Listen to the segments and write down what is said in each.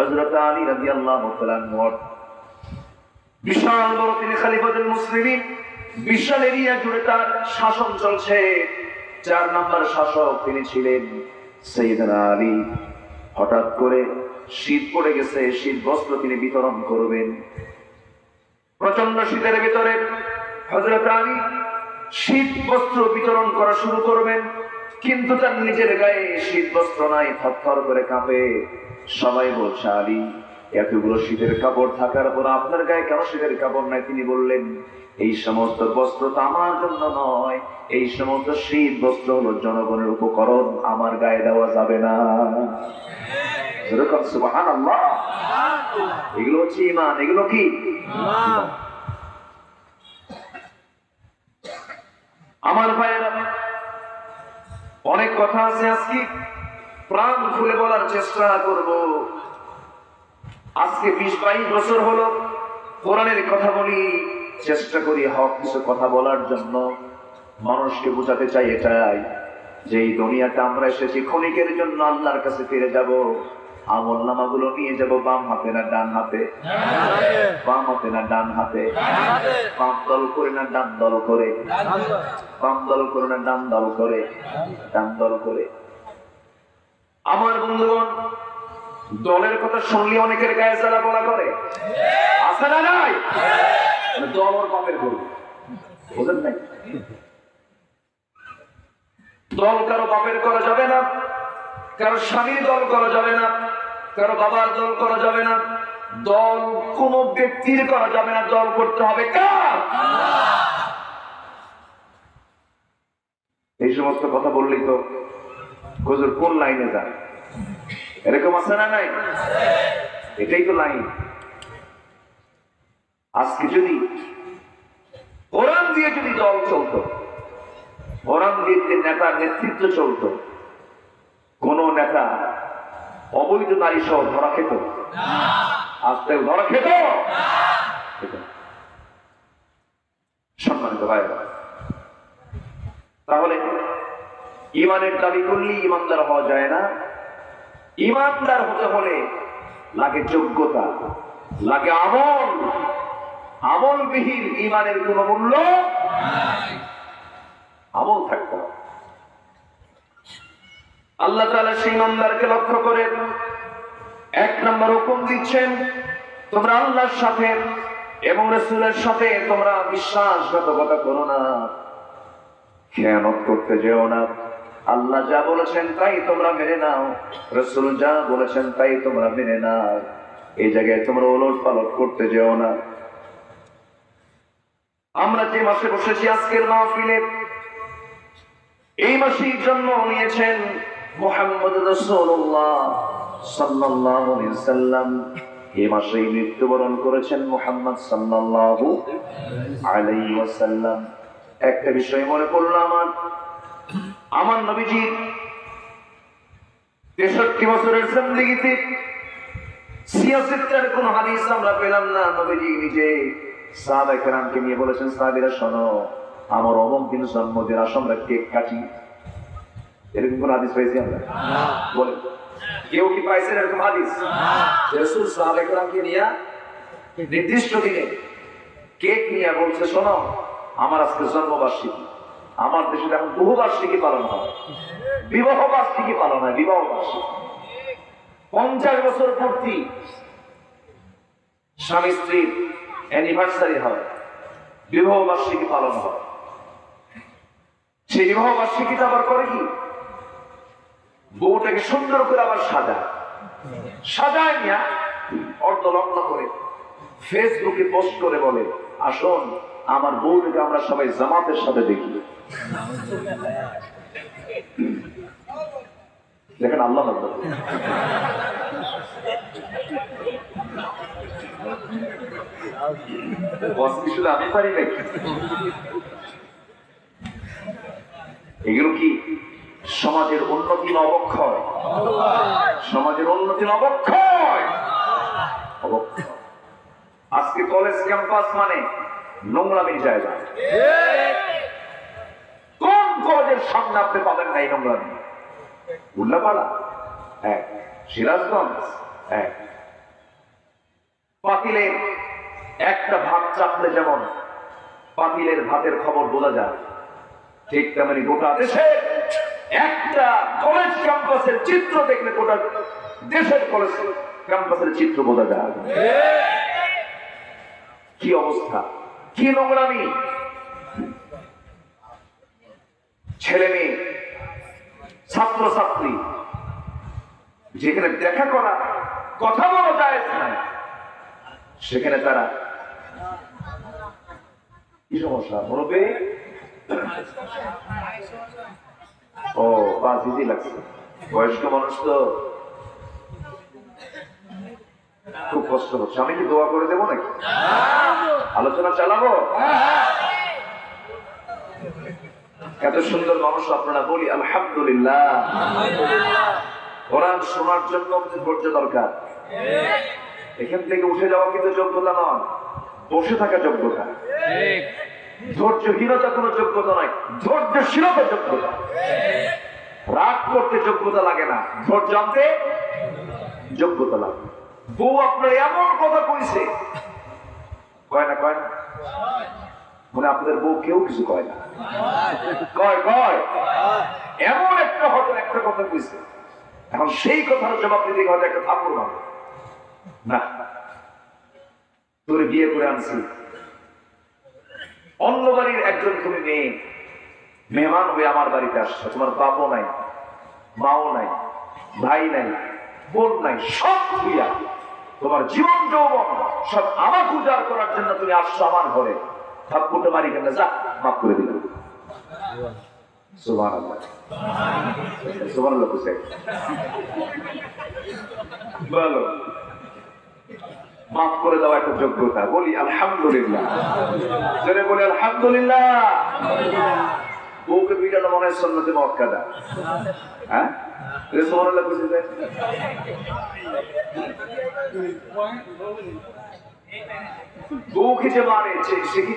আলী বিশাল বড় তিনি মুসলিমিন, বিশাল এরিয়া জুড়ে তার শাসন চলছে। চার নাম্বার শাসক তিনি ছিলেন সৈয়দনা আলী। হঠাৎ করে শীত পড়ে গেছে শীত বস্ত্র তিনি বিতরণ করবেন। প্রচণ্ড শীতের ভিতরে হজরত আলী শীত বস্ত্র বিতরণ করা শুরু করবেন। কিন্তু তার নিজের গায়ে শীত বস্ত্র নাই থরথর করে কাঁপে। সবাই বলছে আলী এতগুলো শীতের কাপড় থাকার পর আপনার গায়ে কেন শীতের কাপড় নাই? তিনি বললেন এই সমস্ত বস্ত্র তো আমার জন্য নয় এই সমস্ত শীত বস্ত্র হলো জনগণের উপকরণ আমার গায়ে দেওয়া যাবে না। যেরকম সুবাহান এগুলো হচ্ছে ইমান এগুলো কি? আমার ভাইয়েরা অনেক কথা আছে আজকে। প্রাণ খুলে বলার চেষ্টা করব। আজকে বিশ বাইশ বছর হলো, কোরআনের কথা বলি, চেষ্টা করি হক কিছু কথা বলার জন্য। মানুষকে বোঝাতে চাই এটাই, যে এই দুনিয়াটা আমরা এসেছি, ক্ষণিকের জন্য আল্লাহর কাছে ফিরে যাব। আমল নামাগুলো নিয়ে যাব বাম হাতে না ডান হাতে? বাম হাতে না ডান হাতে? বাম দল করে না ডান দল করে? বাম দল করে না ডান দল করে? ডান দল করে। আমার বন্ধুগণ, দলের কথা শুনলে অনেকের গায়ে জ্বালা বলা করে। আছে না নাই? দল ওর বাপের গরু বোঝেন নাই? দল কারও বাপের করা যাবে না। কারও স্বামীর দল করা যাবে না, কারও বাবার দল করা যাবে না, দল কোন ব্যক্তির করা যাবে না, দল করতে হবে এই সমস্ত কথা বললেই তো হুজুর কোন লাইনে যান এরকম আছে না নাই? এটাই তো লাইন। আজকে যদি কোরআন দিয়ে যদি দল চলতো, কোরআন দিয়ে যদি নেতার নেতৃত্ব চলতো কোন নেতা অবৈধ নারী সহ ধরা খেত? আজকে ধরা খেত? সম্মানিত ভাই, তাহলে ইমানের দাবি করলে ইমানদার হওয়া যায় না। ইমানদার হতে হলে লাগে যোগ্যতা, লাগে আমল। আমলবিহীন ইমানের কোন মূল্য আমল থাকতে হবে। আল্লাহ তাআলা সেই ইমানদারকে লক্ষ্য করে এক নম্বর হুকুম দিচ্ছেন, তোমরা আল্লাহর সাথে এবং রসুলের সাথে তোমরা বিশ্বাসঘাতকতা করো না। খেয়ানত করতে যেও না। আল্লাহ যা বলেছেন তাই তোমরা মেনে নাও, রসুল যা বলেছেন তাই তোমরা মেনে নাও। এই জায়গায় তোমরা ওলট পালট করতে যেও না। আমরা যে মাসে বসেছি আজকের মাহফিলে, এই মাসেই জন্ম নিয়েছেন মোহাম্মদ রসুল্লাহ আলাইহি সাল্লাম মাসেই মৃত্যুবরণ করেছেন মোহাম্মদ সাল্লাল্লাহু আলাইহি ওয়াসাল্লাম। একটা বিষয় মনে পড়ল আমার। আমার নবীজি তেষট্টি বছরের জিন্দেগিতে কোন হাদিস আমরা পেলাম না। নবীজি নিজে সাহাবা কেরামকে নিয়ে বলেছেন, সাহাবিরা শোনো, আমার অমুক দিন জন্মদিন আসো কেক কাটি এরকম কোন হাদিস পাইছি আমরা? বলে কেউ কি পাইছেন এরকম হাদিস? রাসূল সাহাবা নিয়ে নির্দিষ্ট দিনে কেক নিয়ে বলছে শোনো আমার আজকে জন্মবার্ষিকী। আমার দেশে এখন বহু বার্ষিকী পালন হয়। বিবাহ বার্ষিকী পালন হয় বিবাহ বার্ষিকী। পঞ্চাশ বছর পূর্তি স্বামী স্ত্রীর অ্যানিভার্সারি হয়। বিবাহ বার্ষিকী পালন হয়। সেই বিবাহ বার্ষিকীটা আবার করে কি? বউটাকে সুন্দর করে আবার সাজায় সাজায় নিয়া অর্ধ লগ্ন করে, ফেসবুকে পোস্ট করে বলে, আসুন, আমার বউটাকে আমরা সবাই জামাতের সাথে দেখি। দেখেন আল্লাহ আমি পারি নাকি? এগুলো কি? সমাজের উন্নতি অবক্ষয়। সমাজের উন্নতি অবক্ষয়। আজকে কলেজ ক্যাম্পাস মানে নোংরামির জায়গা। কোন কলেজের সামনে আপনি পাবেন না এই নোংরামি? উল্লাপাড়া। এক। সিরাজগঞ্জ। এক। পাতিলে একটা ভাত চাপলে যেমন, পাতিলের ভাতের খবর বোঝা যায়। ঠিক তেমনি গোটা দেশে একটা কলেজ ক্যাম্পাসের চিত্র দেখলে গোটা দেশের কলেজ ক্যাম্পাসের চিত্র বোঝা যায়। কি অবস্থা? কি নোংরামি? ছেলে মেয়ে ছাত্র ছাত্রী যেখানে দেখা করা, কথা বলা যায় সেখানে তারা কি সমস্যা? মুরব্বী? ও বাস ইজি লাগছে। বয়স্ক মানুষ তো খুব কষ্ট হচ্ছে। আমি কি দোয়া করে দেবো নাকি? আলোচনা চালাবো? এত সুন্দর মানুষ আপনারা বলি, আলহামদুলিল্লাহ। কোরআন শোনার জন্য ধৈর্য দরকার। এখান থেকে উঠে যাওয়া কিন্তু যোগ্যতা নয়, বসে থাকা যোগ্যতা। ধৈর্যহীনতা কোনো যোগ্যতা নয় ধৈর্যশীলতা যোগ্যতা। রাগ করতে যোগ্যতা লাগে না। ধৈর্য আনতে যোগ্যতা লাগে। বউ আপনার এমন কথা কইছে। কয় না কয় না? মানে আপনাদের বউ কেউ কিছু কয় না। কয় কয়? এমন একটা হয়তো একটা কথা কইছে। এখন সেই কথার জবাব দিতে হয়তো একটা মারবে। না। তোরে বিয়ে করে আনছি। অন্য বাড়ির একজন তুমি মেয়ে মেহমান হয়ে আমার বাড়িতে আসছো। তোমার বাপও নাই, মাও নাই, ভাই নাই, বোন নাই, সব দিয়া তোমার জীবন যৌবন সব আমার উজাড় করার জন্য তুমি আসছো আমার ঘরে। থাপ্পুটা মারি কেন যা, মাফ করে দিলাম। সুবহান আল্লাহ সুবহান বলো। মাফ করে দেওয়া একটা যোগ্যতা। বলি, আলহামদুলিল্লাহ। জোরে বলি, আলহামদুলিল্লাহ। বউকে পিটানো মনে হয় সন্ন্যতে মক্কাদা। হ্যাঁ? কি?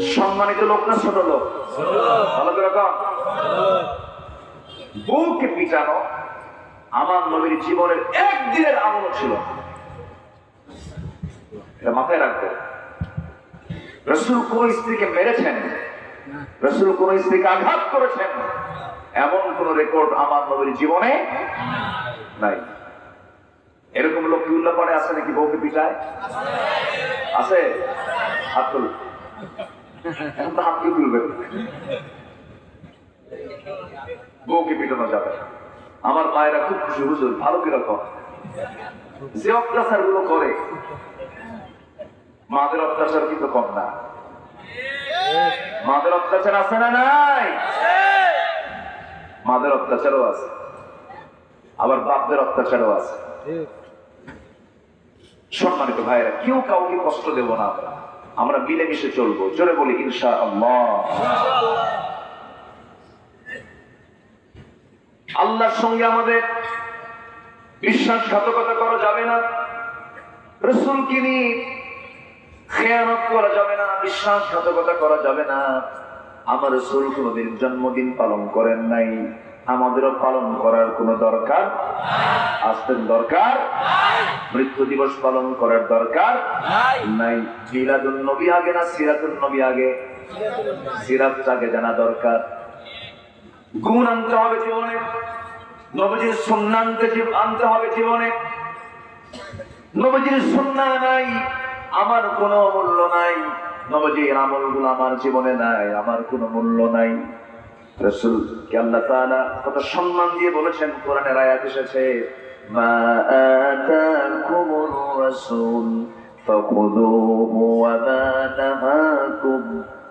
সম্মানিত লোক না ছোট লোক? ভালো করে কম বউকে পিটানো আমার নবীর জীবনের একদিনের আমল ছিল। এটা মাথায় রাখবে। রসুল কোন স্ত্রীকে মেরেছেন। রসুল কোন স্ত্রীকে আঘাত করেছেন। এমন কোন রেকর্ড আমার নবীর জীবনে নাই। এরকম লোক কি উল্লাহ পরে আছে নাকি বউকে পিটায়? আছে? হাত তুল। এখন তো হাত কি তুলবেন। বউকে পিটানো যাবে আমার মায়েরা খুব খুশি, হুজুর, ভালো কীরকম? যে অত্যাচারগুলো করে মাদের অত্যাচার কিন্তু কম না। মাদের অত্যাচার আছে না নাই? মাদের অত্যাচারও আছে। আবার বাপদের অত্যাচারও আছে। সম্মানিত ভাইরা কেউ কাউকে কষ্ট দেব না আমরা আমরা মিলেমিশে চলবো। জোরে বলি ইনশা আল্লাহ আল্লাহর সঙ্গে আমাদের বিশ্বাসঘাতকতা করা যাবে না। রসুলকে নিয়ে খেয়ানত করা যাবে না, বিশ্বাসঘাতকতা করা যাবে না। আমার রসুল কোনোদিন জন্মদিন পালন করেন নাই। আমাদেরও পালন করার কোনো দরকার? আসতেন দরকার? মৃত্যু দিবস পালন করার দরকার? নাই। মিলাদুন নবী আগে না সিরাতুন নবী আগে? সিরাত আগে জানা দরকার। গুণ আনতে হবে জীবনে। নবজির সন্ন্যানতে আনতে হবে জীবনে। নবজির সন্না নাই। আমার কোনো মূল্য নাই। নবজির আমলগুলো আমার জীবনে নাই, আমার কোনো মূল্য নাই। রসুল কে আল্লাহ তাআলা কত সম্মান দিয়ে বলেছেন, কোরআনের আয়াত এসেছে, মা আতাকুমুর রাসূল মা নাহাকুম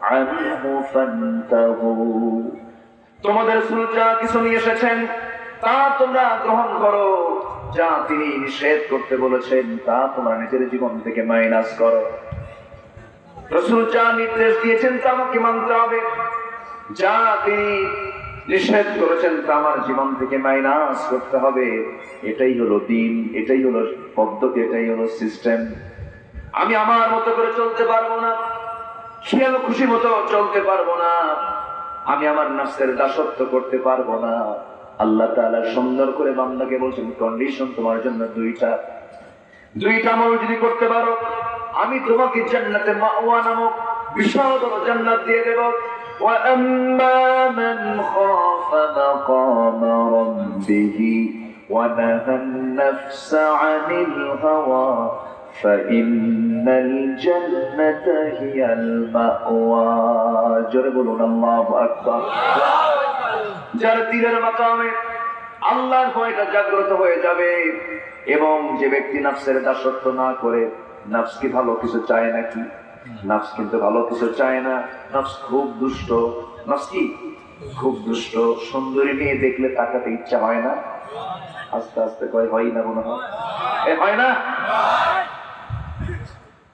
আনহু ফান্তাহু। তোমাদের রাসূল যা কিছু নিয়ে এসেছেন, তা তোমরা গ্রহণ করো। যা তিনি নিষেধ করতে বলেছেন, তা তোমরা নিজের জীবন থেকে মাইনাস করো। রসুল যা নির্দেশ দিয়েছেন, তা আমাকে মানতে হবে। যা তিনি নিষেধ করেছেন, তা আমার জীবন থেকে মাইনাস করতে হবে। এটাই হলো দিন, এটাই হলো পদ্ধতি, এটাই হলো সিস্টেম। আমি আমার মতো করে চলতে পারব না। খেয়াল খুশি মতো চলতে পারব না। আমি আমার নাফসের দাসত্ব করতে পারব না। আল্লাহ তাআলা সুন্দর করে বান্দাকে বলছেন কন্ডিশন তোমার জন্য দুইটা দুইটা আমল যদি করতে পারো আমি তোমাকে জান্নাতে মাওয়া নামক বিশাল বড় জান্নাত দিয়ে দেব وأما من خاف مقام ربه ونهى النفس عن الهوى فإن الجنة هي المأوى جرب الله أكبر যার দিলের মাকামে আল্লাহর ভয়টা জাগ্রত হয়ে যাবে এবং যে ব্যক্তি নাফসের দাসত্ব না করে নাফস কি ভালো কিছু চায় নাকি? নাফস কিন্তু ভালো কিছু চায় না। নাফস খুব দুষ্ট। নাফস কি? খুব দুষ্ট। সুন্দরী মেয়ে দেখলে তাকাতে ইচ্ছা হয় না? আস্তে আস্তে কয়, হয় না মনে হয়? এ, হয় না?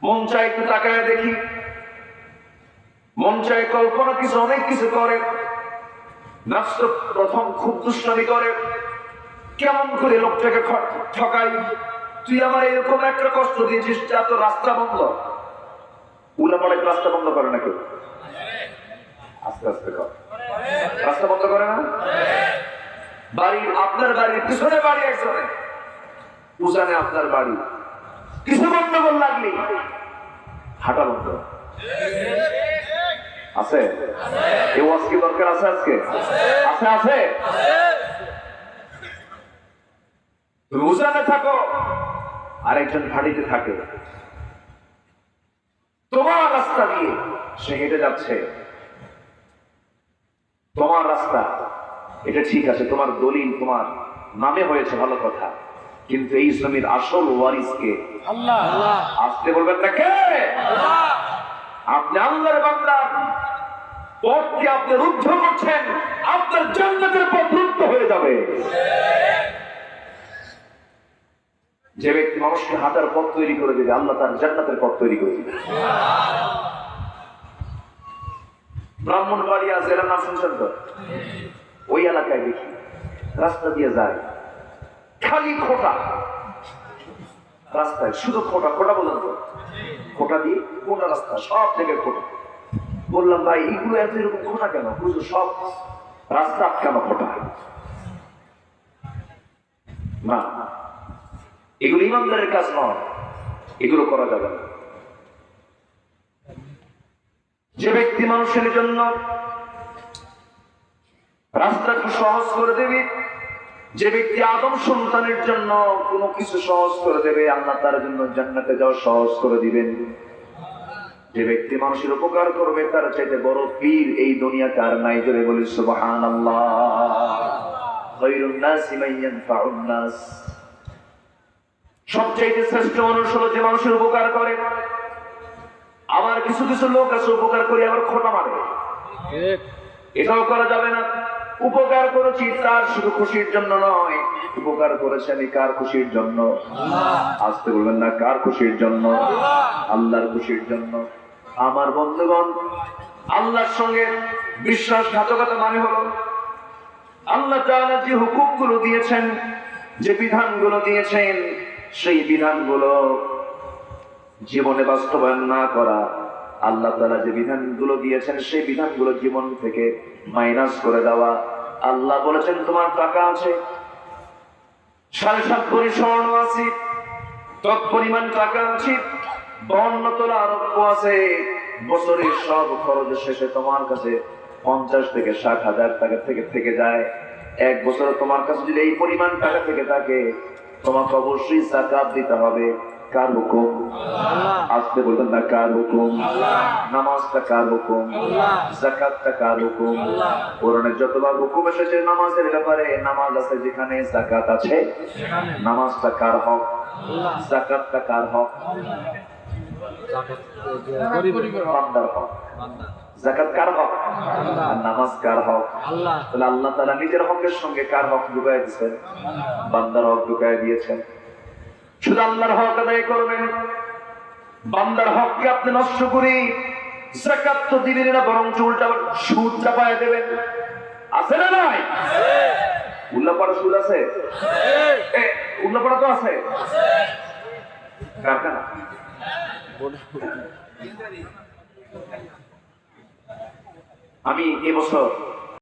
মন চায় একটু তাকায় দেখি। মন চায় কল্পনা কিছু, অনেক কিছু করে। নাফস প্রথম খুব দুষ্টামি করে। কেমন করে লোকটাকে ঠকাই? তুই আমার এরকম একটা কষ্ট দিয়েছিস যা তো রাস্তা বন্ধ। উলা পড়ে রাস্তা বন্ধ করে না কেউ আস্তে আস্তে কর। রাস্তা বন্ধ করে না? বাড়ি, আপনার বাড়ির পিছনে বাড়ি একজনে। উজানে আপনার বাড়ি। কিছু গন্ডগোল লাগলি হাঁটা বন্ধ। আছে? এই ওয়াজ কি দরকার আছে আজকে? আছে আছে? তুমি উজানে থাকো আরেকজন ভাড়িতে থাকে। তোমার রাস্তা দিয়ে সে হেঁটে যাচ্ছে। তোমার রাস্তা এটা ঠিক আছে তোমার দলিল তোমার নামে হয়েছে ভালো কথা। কিন্তু এই জমির আসল ওয়ারিসকে আসতে বলবেন না কে? আপনি আল্লাহর বান্দা। পথকে আপনি রুদ্ধ করছেন, আপনার জান্নাতের পথ রুদ্ধ হয়ে যাবে। যে ব্যক্তি মানুষকে হাঁটার পথ তৈরি করে দেবে, আল্লাহ তার জান্নাতের পথ তৈরি করে দিবে। ব্রাহ্মণ বাড়ি আছে এরা নাম শুনছেন তো? ওই এলাকায় দেখি, রাস্তা দিয়ে যায়, খালি খোটা। রাস্তায় শুধু খোটা খোটা বলেন খোটা দিয়ে কোনটা রাস্তা? সব জায়গায় খোটা। বললাম, ভাই, এইগুলো এত এরকম খোটা কেন? বুঝলো সব রাস্তা কেন খোটা না এগুলো ইমানদারের কাজ নয়। এগুলো করা যাবে না। যে ব্যক্তি মানুষের জন্য রাস্তাকে সহজ করে দেবে, যে ব্যক্তি আদম সন্তানের জন্য কোনো কিছু সহজ করে দেবে, আল্লাহ তার জন্য জান্নাতে যাওয়া সহজ করে দিবেন। যে ব্যক্তি মানুষের উপকার করবে তার চাইতে বড় পীর এই দুনিয়াতে আর নাই জোরে বলি নাস সবচাইতে শ্রেষ্ঠ মানুষ হলো যে মানুষের উপকার করে। আবার কিছু কিছু লোক আছে উপকার করে আবার খোটা মারে। এটাও করা যাবে না। উপকার করেছি তার শুধু খুশির জন্য নয়। উপকার করেছে আমি কার খুশির জন্য? আসতে বলবেন না কার খুশির জন্য? আল্লাহর খুশির জন্য। আমার বন্ধুগণ, আল্লাহর সঙ্গে বিশ্বাসঘাতকতা মানে হলো, আল্লাহ তাআলা যে হুকুমগুলো দিয়েছেন, যে বিধানগুলো দিয়েছেন, সেই বিধানগুলো জীবনে বাস্তবায়ন না করা, আল্লাহ তালা যে বিধানগুলো দিয়েছেন, সেই বিধানগুলো জীবন থেকে মাইনাস করে দেওয়া। আল্লাহ বলেছেন, তোমার টাকা আছে, সাড়ে সাত ভরি স্বর্ণ আছে তৎ পরিমাণ টাকা আছে বর্ণ তোলা আরোগ্য আছে বছরের সব খরচ শেষে তোমার কাছে পঞ্চাশ থেকে ষাট হাজার টাকা থেকে থেকে যায়। এক বছরে তোমার কাছে যদি এই পরিমাণ টাকা থেকে থাকে তোমাকে অবশ্যই জাকাত দিতে হবে। কার হুকুম? আসতে বলবেন না কার হুকুম? নামাজটা কার হুকুম? জাকাতটা কার হুকুম? কোরআনে যতবার হুকুম এসেছে নামাজের ব্যাপারে নামাজ আছে যেখানে জাকাত আছে নামাজটা কার হক? জাকাতটা কার হক? জাকাত কার হক। নামাজ কার হক তাহলে আল্লাহ তাআলা নিজের হকের সঙ্গে কার হক ঢুকায় দিয়েছেন? বান্দার হক ঢুকায় দিয়েছেন। শুধু আল্লাহর হক আদায় করবেন। বান্দার হককে আপনি নষ্ট করে জাকাত তো দিবেন না বরং চুলটা সুদ চাপায় দেবেন। আছে না নাই? উল্লাপাড়া সুদ আছে? উল্লাপাড়া তো আছে। কারখানা? আমি এবছর